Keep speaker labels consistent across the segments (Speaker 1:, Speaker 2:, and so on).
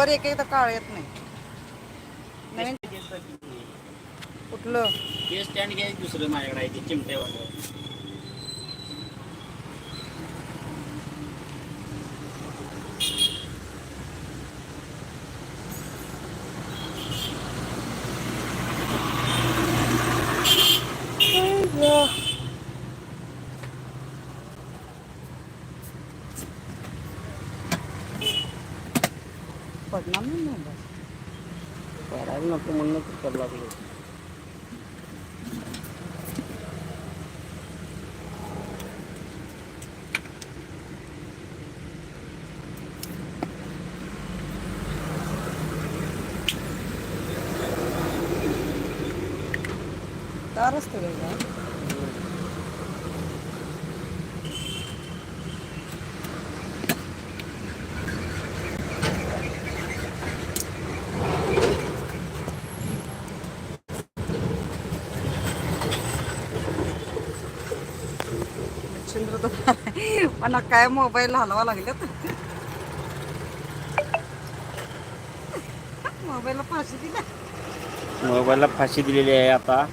Speaker 1: Cover एक तर काळ येत नाही. नवीन कुठलं
Speaker 2: ते स्टँड घ्यायचं दुसरं माझ्याकडे आहे ते चिमट्यावालं
Speaker 1: पडणार नाही मोबाईल
Speaker 2: पडायला नको म्हणून तर करायला लागलो
Speaker 1: तारच तर वेगळा चंद्र तर मला काय मोबाईल हलवा लागलेत मोबाईलला फाशी दिली.
Speaker 2: मोबाईलला फाशी दिलेली आहे आता.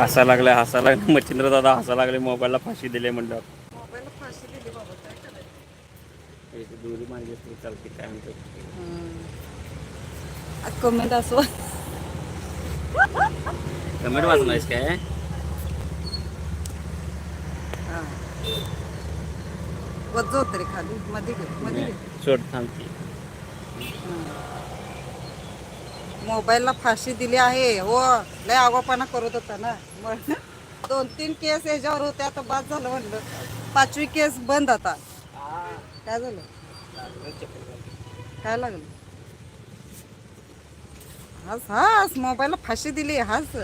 Speaker 2: हसा लागलाय हसा लागले मच्छिंद्र दादा हसा लागले मोबाईलला फाशी दिले म्हणलं.
Speaker 1: मोबाईलला फाशी दिली बाबा काय करायचं?
Speaker 2: एक दोरी मारली असती चालते काय म्हणतो?
Speaker 1: कमेंट असो.
Speaker 2: कमेंट वाचलायस काय?
Speaker 1: वज होत रे खाली मध्ये मध्ये
Speaker 2: सोड थांबते
Speaker 1: मोबाईलला फाशी दिली आहे. हो लय आगोपणा करत होता ना. मग दोन तीन केस याच्यावर होते आता बाद झालं म्हणलं. पाचवी केस बंद आता. काय झालं? काय लागलं? हस हस मोबाईलला फाशी दिली हस.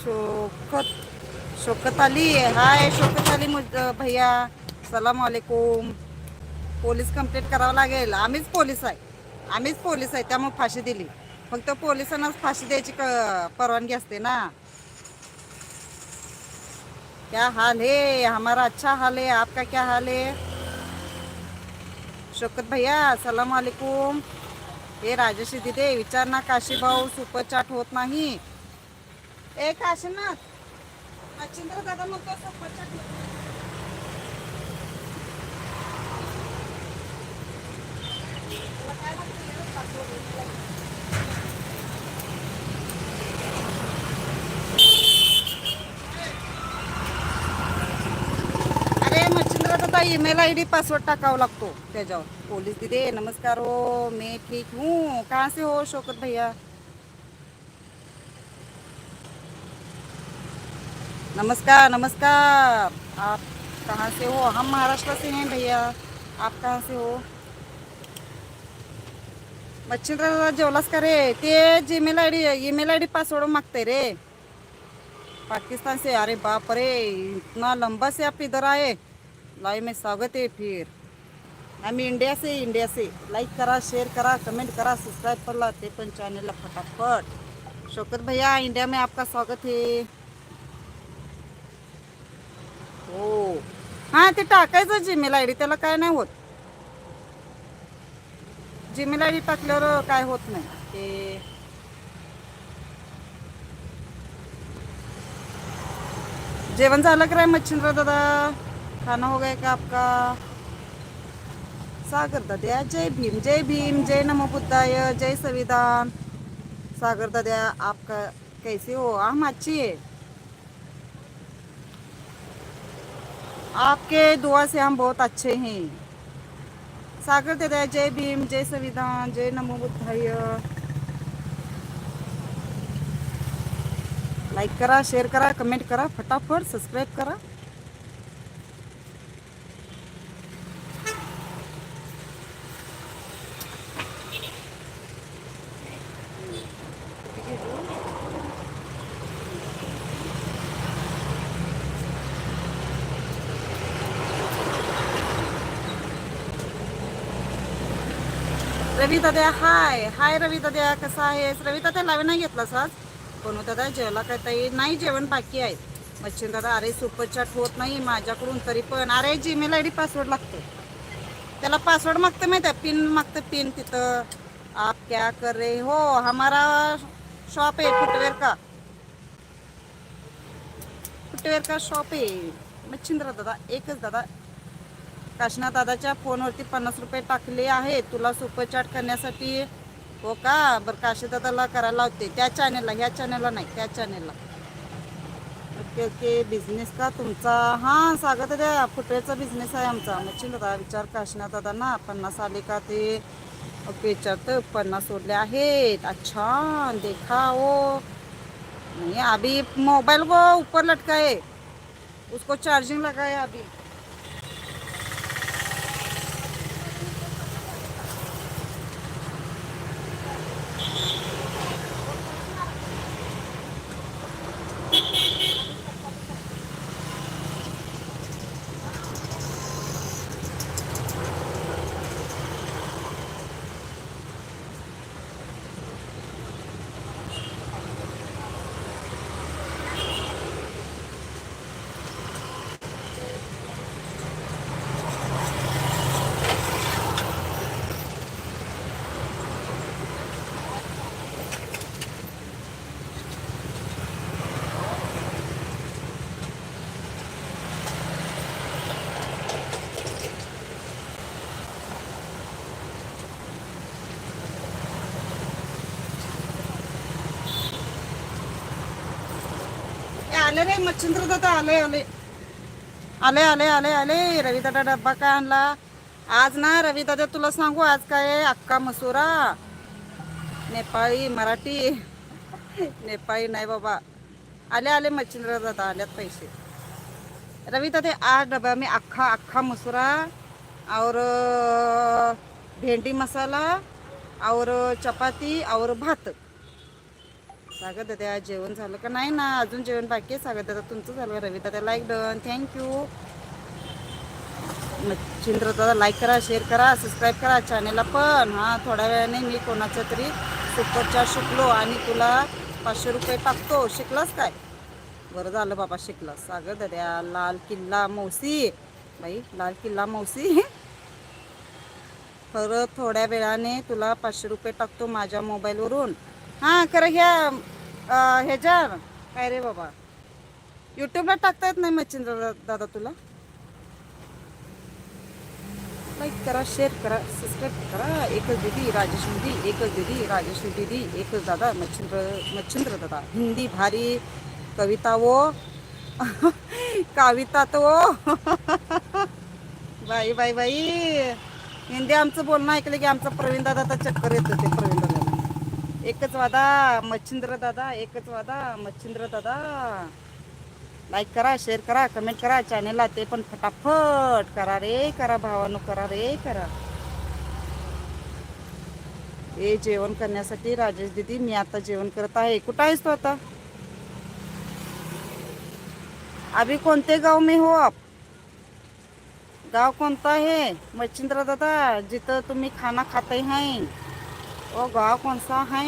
Speaker 1: शोकत शोकत आली. हाय शोकत आली मुझ भैया. सलाम वालेकुम पोलीस कंप्लेंट करावं लागेल. आम्हीच पोलीस आहे. आम्हीच पोलीस आहे त्यामुळे फाशी दिली. फक्त पोलिसांनाच फाशी द्यायची क- परवानगी असते ना. क्या हाल है? हमारा अच्छा हाल है आपका क्या हाल है? शोकत भैया सलाम वालेकुम. हे राजेशी दिदे विचार ना काशी भाऊ सुपर चाट होत नाही. ए काशीनाथ. मच्छिंद्र दादा म्हणतो सुपर चाट होत ईमेल आय डी पासवर्ड टाकावा लागतो त्याच्यावर. पोलीस दिदे, नमस्कार हो, मैं ठीक हूँ. कहाँ से हो, शोकत भैया? नमस्कार नमस्कार. आप कहाँ से हो? हम महाराष्ट्र से हैं भैया. आप कहाँ से हो? मच्छिंद्र दादा जेवलास का रे? ते Gmail I D email I D password मागते रे. पाकिस्तान से अरे बाप रे इतना लंबा से आप इधर आए लाइव में स्वागत है फिर. आम्ही इंडिया से इंडिया से लाईक करा शेअर करा कमेंट करा सबस्क्राईब करला ते पण चॅनलला फटाफट. शौकत भैया इंडिया में आपका स्वागत है. हो. हां ते टाकायचं जीमेल आय डी त्याला काय नाही होत. जीमेल आय डी टाकल्यावर काय होत नाही. ते जेवण झालं काय मच्छिंद्र दादा? खाना हो गया का आपका? सागर दाद्या जय भीम जय भीम जय नमो बुद्धाय जय संविधान. सागर दाद्या आपका कैसे हो? हम अच्छी है. आपके दुआ से हम बहुत अच्छे हैं. सागर दादा जय भीम जय संविधान जय नमो बुद्धाय. लाईक करा शेअर करा कमेंट करा फटाफट सबस्क्राईब करा. रवी हाय. हाय रवी दादा कसा आहेस? रवी दादा लावे नाही घेतलास आज? कोणू दादा जेवला काय ताई? नाही जेवण बाकी आहे. मच्छिन दादा अरे सुपर चॅट होत नाही माझ्याकडून तरी पण. अरे जीमेल आय डी पासवर्ड लागतो त्याला पासवर्ड मागतं माहिती आहे? पिन मागतं पिन तिथं. आप क्या कर? रहे हो हमारा शॉप आहे फुटवेअर का? फुटवेअर का शॉप आहे? मच्छिंद्र दादा एकच दादा काशना दादाच्या फोनवरती पन्नास रुपये टाकले आहे तुला सुपरचॅट करण्यासाठी. हो का? बरं काशी दादाला करायला लावते. त्या चॅनेलला ह्या चॅनेलला नाही त्या चॅनेलला ओके ओके. बिझनेस का तुमचा? हां सांगत द्या फुटवेचा बिझनेस आहे आमचा. मच्छिंद दादा विचार काशना दादा ना पन्नास आले का ते? ओके विचारतं. पन्नास सोडले आहेत. अच्छा देखा ओ. नहीं अभी मोबाइल को ऊपर लटकाए उसको चार्जिंग लगाए अभी. आले रे मच्छिंद्र दादा आले आले. आले आले आले आले. रवी दादा डब्बा काय आणला? आज ना रवी दादा तुला सांगू आज काय आहे? अक्का मसुरा. नेपाळी मराठी. नेपाळी नाही बाबा. आले आले मच्छिंद्र दादा आल्यात पैसे. रवी दादा आज डब्बा मी अख्खा अख्खा मसुरा और भेंडी मसाला और चपाती और भात. सागर दादा. जेवण झालं का? नाही ना अजून जेवण बाकी आहे. सागर दादा. तुमचं झालं रवी दादा लाईक डन थँक्यू मच्छिंद्र दादा लाईक करा शेअर करा सबस्क्राईब करा चॅनेलला पण. हां थोड्या वेळाने मी कोणाचं तरी सुपरचार शिकलो आणि तुला पाचशे रुपये टाकतो. शिकलास काय? बरं झालं बाबा शिकलास. सागर दादा. लाल किल्ला मौसी. बाई लाल किल्ला मौसी. खरं थोड्या वेळाने तुला पाचशे रुपये टाकतो माझ्या मोबाईलवरून हां खरं ह्या ह्याच्या काय रे बाबा? युट्यूबला टाकता येत नाही मच्छिंद्र दादा तुला? लाईक करा शेअर करा सबस्क्राईब करा. एकच दीदी राजेश दीदी एकच दीदी राजेश दीदी एकच दादा मच्छिंद्र मच्छिंद्र दादा. हिंदी भारी कविता वो. कविता तो बाई बाई बाई. हिंदी आमचं बोलणं ऐकलं की आमचा प्रवीण दादा तर चक्कर येत होते एकच वादा मच्छिंद्र दादा एकच वादा मच्छिंद्र दादा. लाईक करा शेअर करा कमेंट करा चॅनेलला ते पण फटाफट करा रे करा भावानो करा रे करा. हे जेवण करण्यासाठी राजेश दीदी मी आता जेवण करत आहे. कुठं आहेस तू आता? अभी कोणते गाव मी हो आप? गाव कोणता आहे? मच्छिंद्र दादा जिथं तुम्ही खाना खाते हैं वो गाव कौन सा है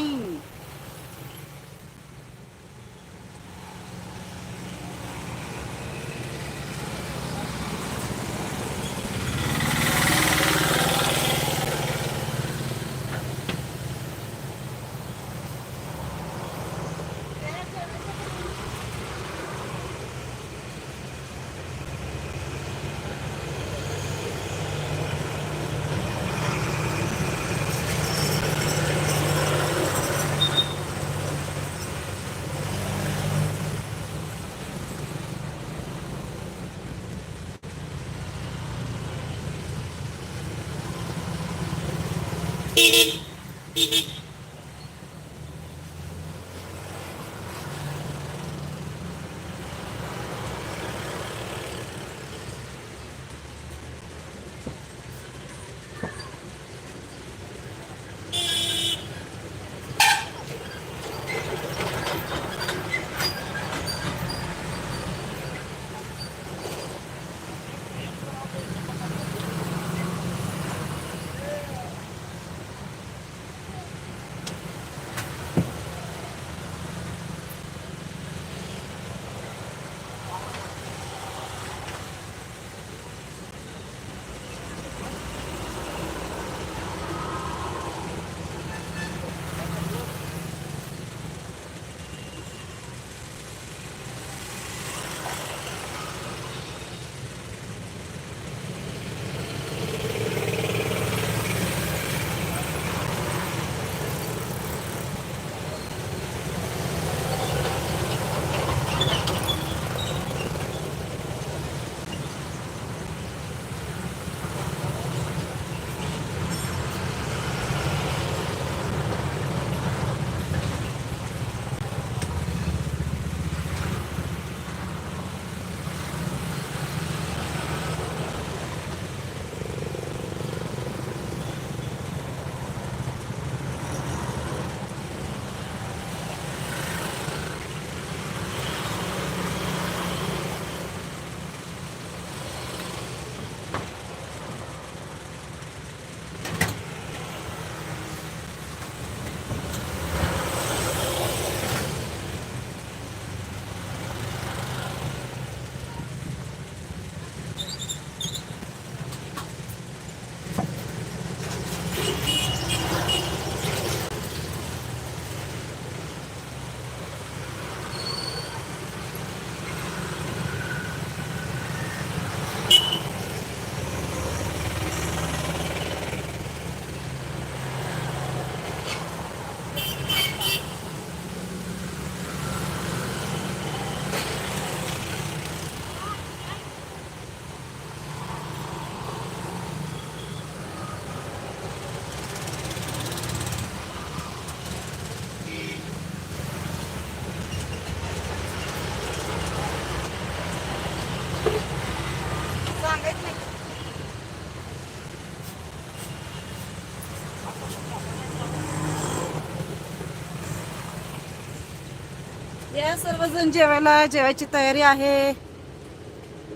Speaker 1: या सर्वजण जेवायला जेवायची तयारी आहे.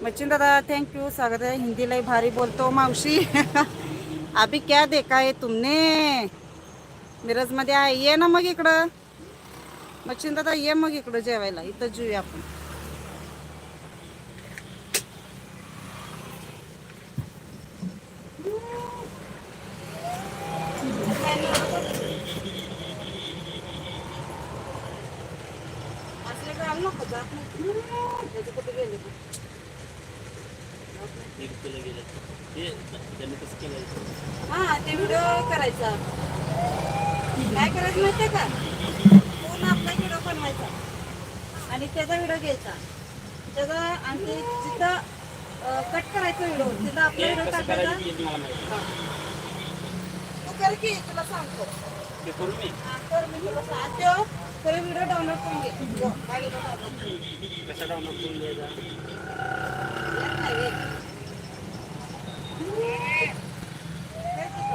Speaker 1: मच्छिन दादा थँक्यू स्वागत आहे. हिंदीला भारी बोलतो मावशी. अभी क्या देखा है तुमने? मिरजमध्ये आहे. ये ना मग इकडं. मच्छिन दादा ये मग इकडं जेवायला. इथं जेऊया आपण असले काय आणू नको जात नाही. त्याचे कुठे गेले ते? हा ते व्हिडिओ करायचा काय करायचं माहितीये का पूर्ण आपला व्हिडिओ बनवायचा आणि त्याचा व्हिडिओ घ्यायचा. त्याचा आणि जिथं कट करायचा व्हिडिओ तिथं आपला व्हिडिओ टाकायचा. तू कर की तुला सांगतो. कर मी? तुला सांग- त्यो, तर व्हिडिओ डाउनलोड करून घे. व्हिडिओ download करून घे. येत नाही, येत. कर की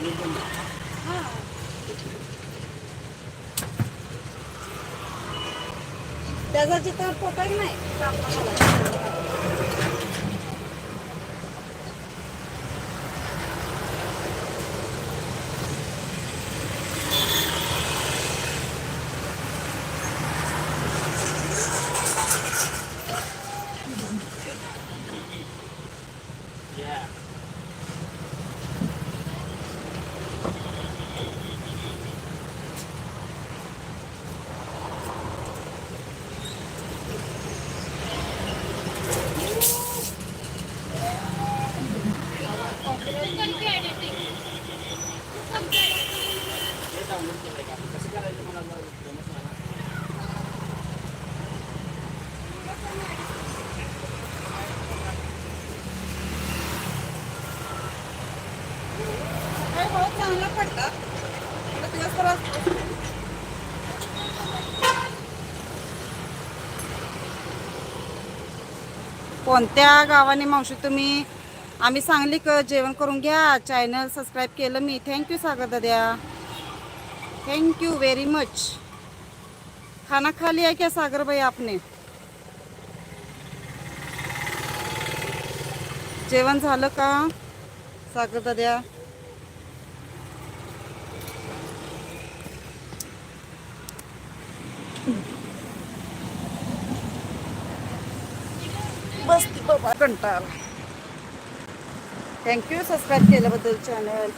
Speaker 1: तो download. हा. त्याचा नाही तो आपला घालायचा. काय बहुत चांगला पडला थोडा दिवसभर असतो. कोणत्या गावाने मावशी तुम्ही? आम्ही सांगली क जेवण करून घ्या. चॅनल सबस्क्राईब केलं मी. थँक्यू सागर दाद्या. थँक्यू व्हेरी मच खाना खा लिया क्या सागर भाई आपने? जेवण झालं का सागर दाद्या बस ती बाबा कंटाळा थँक्यू सबस्क्राईब केल्याबद्दल चॅनल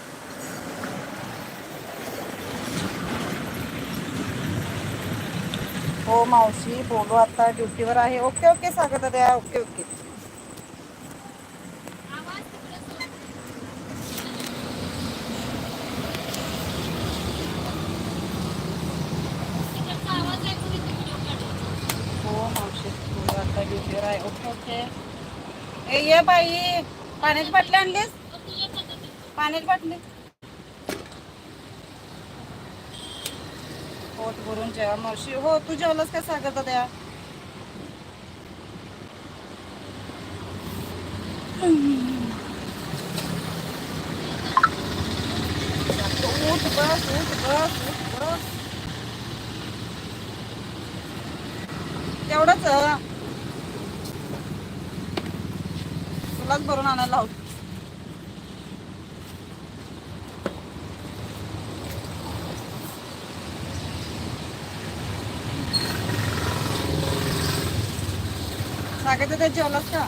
Speaker 1: हो मावशी बोलू आता ड्युटीवर आहे. ओके ओके सागर दादा ओके ओके हो मावशी बोलू आता ड्युटीवर आहे ओके ओके ए ये बाई पाण्याची बाटली आणलीस? पाण्याची बाटली. पोट भरून जेवा मावशी हो तू जेवलास का सागर द्या उठ बस उठ बस उठ बस. तेवढंच तुलाच भरून आणायला लावतो. सांगायचं ते जेवलास का?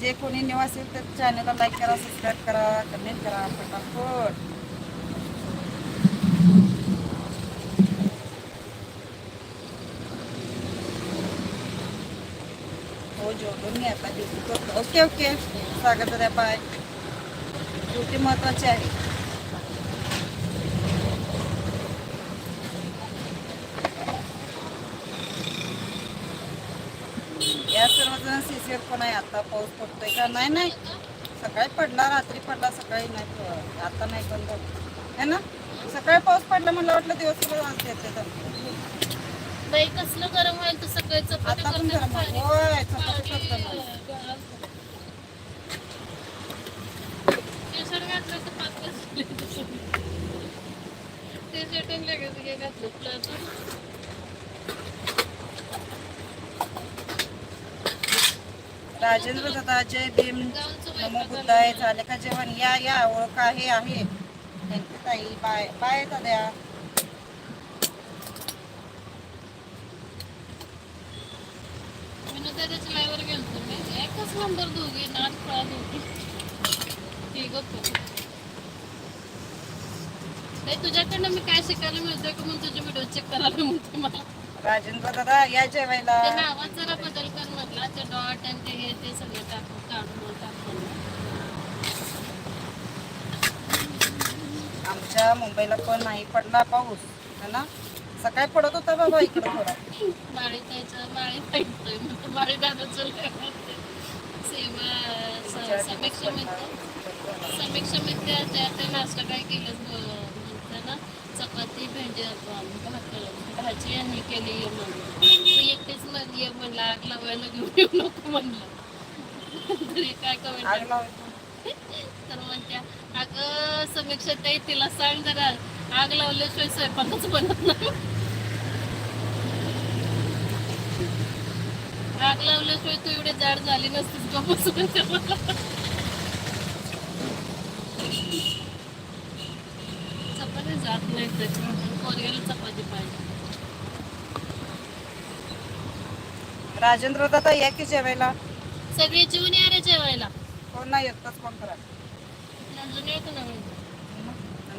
Speaker 1: जे कोणी निवासी त्या चॅनलला लाईक करा सबस्क्राईब करा कमेंट करा फटाफट हो नाही आता ड्युटी करतो. ओके ओके स्वागत द्या बाय ड्युटी महत्वाची आहे. या सर्वजण सिसियर पण आहे आता पाऊस पडतोय का? नाही नाही. सकाळी पडला रात्री पडला सकाळी नाही आता नाही बंद. है ना? सकाळी पाऊस पडला मला वाटलं दिवसभर आज येते तर.
Speaker 3: बाई कसलं गरम व्हायला तर सकाळी चपात्या
Speaker 1: आता पण
Speaker 3: करताना
Speaker 1: गरम आहे.
Speaker 3: पाणी-
Speaker 1: होय चपाती करताना
Speaker 3: पाणी- टी-शर्ट घातलं तर पाच वाजले. ते सेटिंग लगेच घातलं
Speaker 1: राजेंद्र दादा जय भीम नमो बुद्धाय झाले का जेवण? या या ओळख आहे आहे. थँक्यू ताई. बाय बाय दाद्या.
Speaker 3: मी एकच नंबर दोघी दोघी. तुझ्याकडनं मी काय शिकायला मिळतंय का म्हणून तुझे व्हिडिओ चेक करायला मला?
Speaker 1: राजेंद्र दादा या जेवायला.
Speaker 3: नावात जरा बदल कर म्हटला. ते डॉट आणि ते हे ते सगळं टाकून काढून टाकून.
Speaker 1: आमच्या मुंबईला पण नाही पडला पाऊस है ना? सकाळी पडत होता बाबा इकडे थोडा.
Speaker 3: माळी ताईचं माळी ताईचं म्हणतो माळी दादाचं सेवा स- समीक्षा मित्र. समीक्षा मित्र त्या त्या नाश्ता काय केलं म्हणतं ना चपाती भेंडी भाकर भाजी आणि केली म्हणलं तू एकटीच मग ये म्हणलं आग लावायला घेऊन येऊ नको म्हणलं. तरी काय कमेंट तर म्हणत्या अगं समीक्षा ताई तिला सांग जरा आग लावल्याशिवाय स्वयंपाकच बनत नाही आग लावल्याशिवाय तू एवढे जाड झाली नसतीस तेव्हा. चपाती जात नाही त्याच्यामुळे पोरग्याला चपाती पाहिजे.
Speaker 1: राजेंद्र दादा या की जेवायला?
Speaker 3: सगळे जेवून या रे जेवायला.
Speaker 1: कोण नाही येतच कोण करा
Speaker 3: अजून येतो ना मी.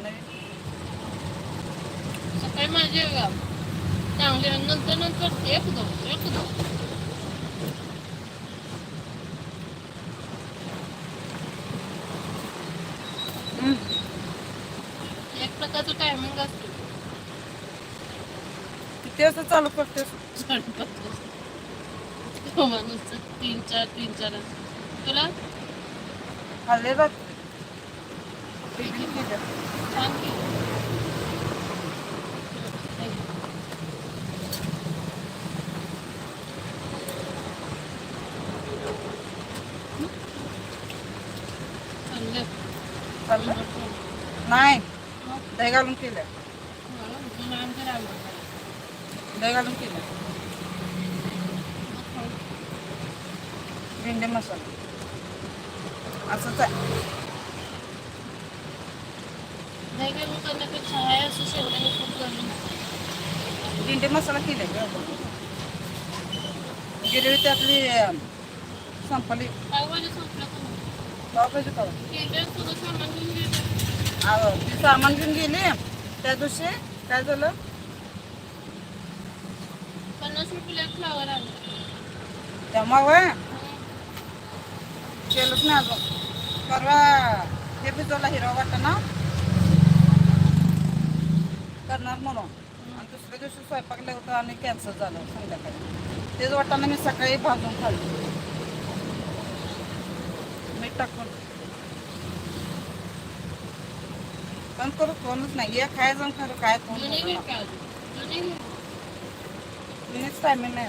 Speaker 1: नवीन
Speaker 3: सकाळी माझी चांगली नंतर नंतर एक दोन एक दोन. एक प्रकारचं टायमिंग असतो.
Speaker 1: किती वाजता चालू करतेस.
Speaker 3: तो माणूस तीन चार तीन चार असतो. तुला?
Speaker 1: खाल्ले टिफिन केलं.
Speaker 3: छान की. चांगलं.
Speaker 1: खाल्लं? नाही दही घालून केलं. दही घालून केलं भेंडी मसाला. असंच आहे.
Speaker 3: काय मग करण्यापेक्षा आहे असं शेवटाने खूप घालून
Speaker 1: भेंडी मसाला केले गिरवी त्यातली अं, संपली.
Speaker 3: पावभाजी संपलं?
Speaker 1: पावभाजी
Speaker 3: तुझं सामान घेऊन गेलं
Speaker 1: आहो, ती सामान घेऊन गेली. त्या दिवशी काय झालं?
Speaker 3: पन्नास रुपये फ्लावर आलं
Speaker 1: तेव्हा वय केलंच नाही अजून. परवा हे भिजवला हिरवा वाटाणा. करणार म्हणून. आणि दुसऱ्या दिवशी स्वयंपाकला होतं आणि कॅन्सल झालं संध्याकाळी. तेच वाटाणा मी सकाळी भाजून खाल्लं. मीठ टाकून. पण करू कोणच नाही हे खायचं आणि खरं काय कोण. मिनिट टायमिंग नाही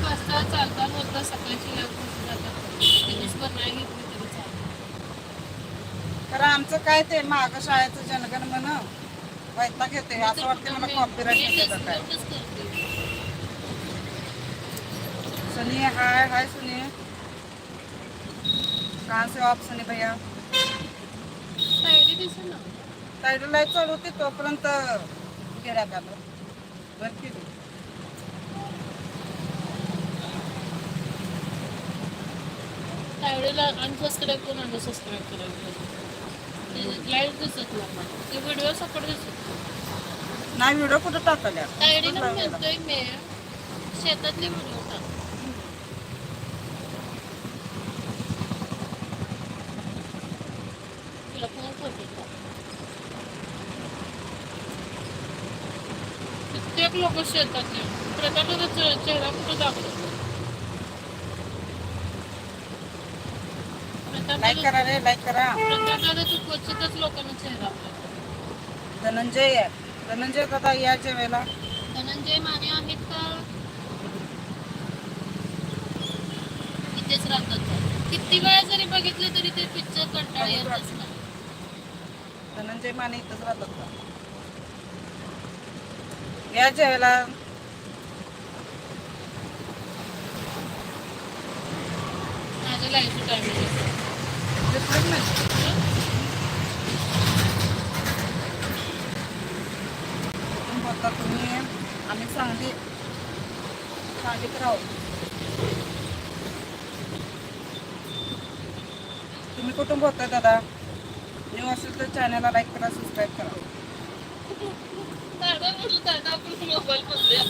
Speaker 3: बसता चालता बोलता सकाळची लागून जातात दिवसभर नाही घेतली तरी चालतं.
Speaker 1: आमचं काय ते माग शाळेचं जनगण म्हण. वैताग येते असं वाटतं मला कॉपीराईट येते काय.
Speaker 3: एवढंच करते.
Speaker 1: सुनी हाय हाय सुनी कहाँ से आप सुनी भैया? टायडल लाइट चालू होती तोपर्यंत गिऱ्हाईक आलं बरं केली
Speaker 3: तायडीला अनसबस्क्राईब करून अनसबस्क्राईब करायला दिसत नाही ते व्हिडिओ सपोर्ट दिसत
Speaker 1: नाही. व्हिडिओ कुठं टाकल्या?
Speaker 3: तायडीला म्हणतोय मी शेतातले व्हिडिओ टाक. तुला फोन करते का? कित्येक लोक शेतातले प्रत्येकाचा चे- चेहरा कुठं दाखवतो?
Speaker 1: लाईक करा रे लाईक करा.
Speaker 3: प्रत्येकाला तू क्वचितच लोकांना चेहरा
Speaker 1: धनंजय आहे. धनंजय दादा या जेवायला
Speaker 3: धनंजय माने आहेत का? इथेच राहतात? किती वेळा जरी बघितलं तरी ते पिक्चर कंटाळा येतच नाही.
Speaker 1: धनंजय माने इथंच राहतात का? या जेवायला
Speaker 3: माझ्या लाईफचं टायमिंग
Speaker 1: दिसलंच कुठून बोलता तुम्ही आम्ही चांगली सांगलीत राहू तुम्ही कुठून बोलताय दादा न्यू असेल तर चॅनलला लाईक करा सबस्क्राईब करा
Speaker 3: दादा म्हटलं आपण मोबाईल बदलूया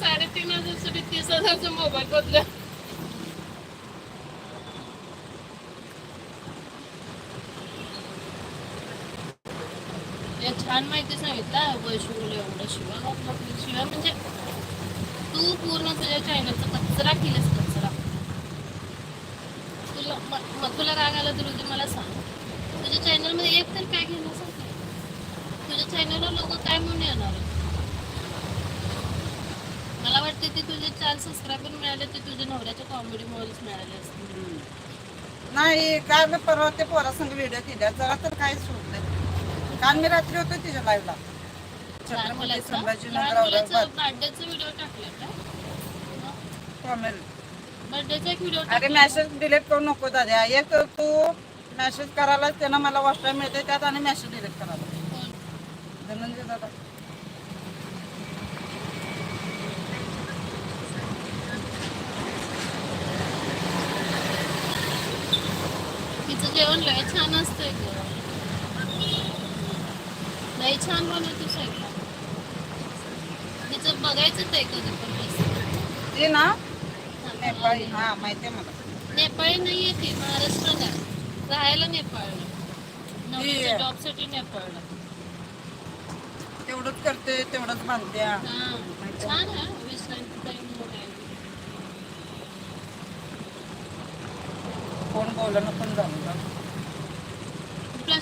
Speaker 3: साडेतीन हजारसाठी तीस हजारचा मोबाईल बदलूया छान माहिती सांगितलं वैशिवलं एवढं शिवा घातलं शिवा. म्हणजे तू पूर्ण तुझ्या चॅनलचा कचरा केलेस कचरा. तुला मग तुला राग आला तर उद्या मला सांग. तुझ्या चॅनलमध्ये एक तर काय घेण्यासारखं तुझ्या चॅनलला लोक काय म्हणून येणार मला वाटते ते तुझे चार सबस्क्रायबर मिळाले ते तुझ्या नवऱ्याच्या कॉमेडी मॉल मिळाले असतील.
Speaker 1: नाही काय परवा ते पोरासंग व्हिडिओ केल्या. जरा तर काय होत नाही काल मी रात्री होतो तिच्या लाईव्हला छत्रपती संभाजीनगर औरंगाबाद.
Speaker 3: बर्थडेचा व्हिडिओ टाकला का?
Speaker 1: कॉमेल
Speaker 3: बर्थडेचा एक व्हिडिओ
Speaker 1: अरे मेसेज डिलीट करू नको दादा. एक तू मेसेज करायला त्यानं मला वाचता मिळते त्यात आणि मेसेज डिलीट करायला. धनंजय दादा.
Speaker 3: तिचं जेवण लय छान असतंय ग. लय छान बनवतो स्वयंपाक. तिचं बघायचंच आहे कधी पण.
Speaker 1: ती ना? नेपाळी. हा माहिती आहे मला.
Speaker 3: नेपाळी नाहीये ती महाराष्ट्राला. राहायला नेपाळला. नवरीच्या
Speaker 1: ती-
Speaker 3: जॉबसाठी नेपाळला.
Speaker 1: तेवढंच करते तेवढंच बांधते
Speaker 3: हा. छान आहे विश्रांती.
Speaker 1: कोण बोलणं पण झालं